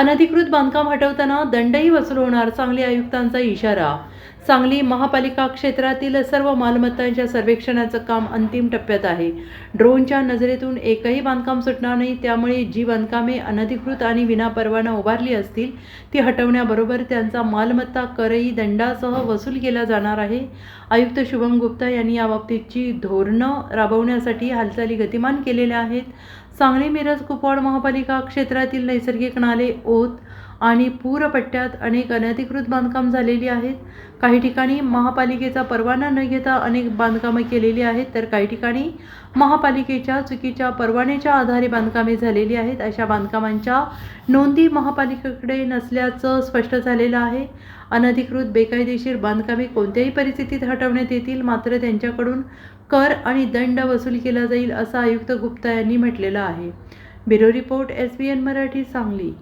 अनधिकृत बांधकाम हटवताना दंडही वसूल होणार सांगली आयुक्तांचा इशारा. सांगली महापालिका क्षेत्रातील सर्व मालमत्तांच्या सर्वेक्षणाचं काम अंतिम टप्प्यात आहे. ड्रोनच्या नजरेतून एकही बांधकाम सुटणार नाही त्यामुळे जी बांधकामे अनधिकृत आणि विनापरवाना उभारली असतील ती हटवण्याबरोबर त्यांचा मालमत्ता करही दंडासह वसूल केला जाणार आहे. आयुक्त शुभम गुप्ता यांनी याबाबतीची धोरणं राबवण्यासाठी हालचाली गतिमान केलेल्या आहेत. सांगली मिरज कुपवाड महापालिका क्षेत्रातील नैसर्गिक नाले ओत आणि पूरपट्ट्यात अनेक अनधिकृत बांधकाम झालेली आहेत. काही ठिकाणी महापालिकेचा परवाना न घेता अनेक बांधकामं केलेली आहेत तर काही ठिकाणी महापालिकेच्या चुकीच्या परवान्याच्या आधारे बांधकामे झालेली आहेत. अशा बांधकामांच्या नोंदी महापालिकेकडे नसल्याचं स्पष्ट झालेलं आहे. अनधिकृत बेकायदेशीर बांधकामे कोणत्याही परिस्थितीत हटवण्यात येतील मात्र त्यांच्याकडून कर आणि दंड वसूल केला जाईल असं आयुक्त गुप्ता यांनी म्हटलेलं आहे. Bureau report S B N Marathi Sangli.